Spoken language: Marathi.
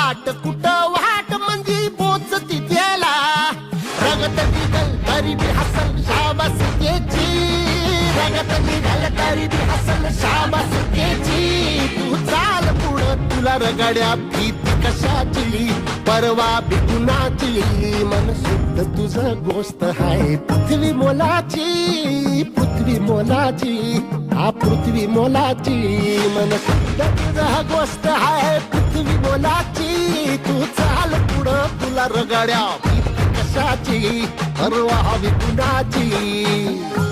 आट कुट वाट म्हणजे पोच तिथेला. रगत निघल तरी बी हसल शाबास केची रगत निघल तरी बी हसल शाबास केची तू चाल पुढं तुला रगड्या भीती कशाची? परवा बिकुनाची मन शुद्ध तुझं गोष्ट हाय पृथ्वी मोलाची. पृथ्वी मोलाची हा पृथ्वी मोलाची. मन शुद्ध तुझं गोष्ट हाय रगड्या. कशाची? परवा कुणाची?